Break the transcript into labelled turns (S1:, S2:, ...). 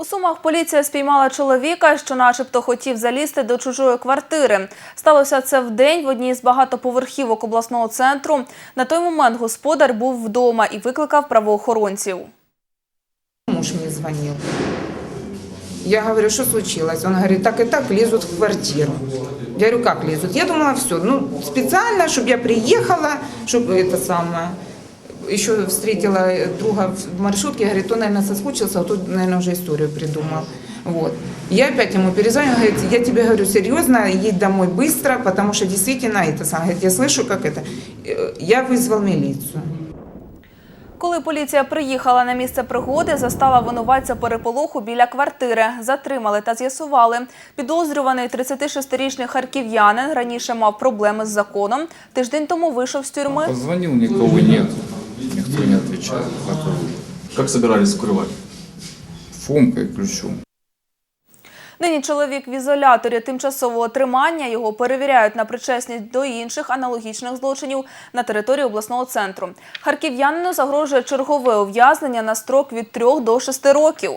S1: У Сумах поліція спіймала чоловіка, що начебто хотів залізти до чужої квартири. Сталося це в день в одній з багатоповерхівок обласного центру. На той момент господар був вдома і викликав правоохоронців.
S2: Муж мне звонил. Я говорю, что случилось? Он говорит, так и так лезут в квартиру. Я говорю, как лезут? Я думала, все, ну, специально, чтобы я приехала, чтобы это самое, еще встретила друга в маршрутке, говорит, он, наверное, соскучился, а тут, наверное, уже историю придумал. Вот. Я опять ему перезвоню, говорит, я тебе говорю серьезно, едь домой быстро, потому что действительно это самое. Говорит, я слышу, как это. Э, Я вызвал милицию.
S1: Коли поліція приїхала на місце пригоди, застала винуватця переполоху біля квартири. Затримали та з'ясували. Підозрюваний 36-річний харків'янин раніше мав проблеми з законом. Тиждень тому вийшов з тюрми.
S3: Позвонил, никого нет. Никто не отвечает. на трубку.
S4: Как собирались скрывать?
S3: Фомкой ключом.
S1: Нині чоловік в ізоляторі тимчасового тримання. Його перевіряють на причесність до інших аналогічних злочинів на території обласного центру. Харків'янину загрожує чергове ув'язнення на строк від 3 до 6 років.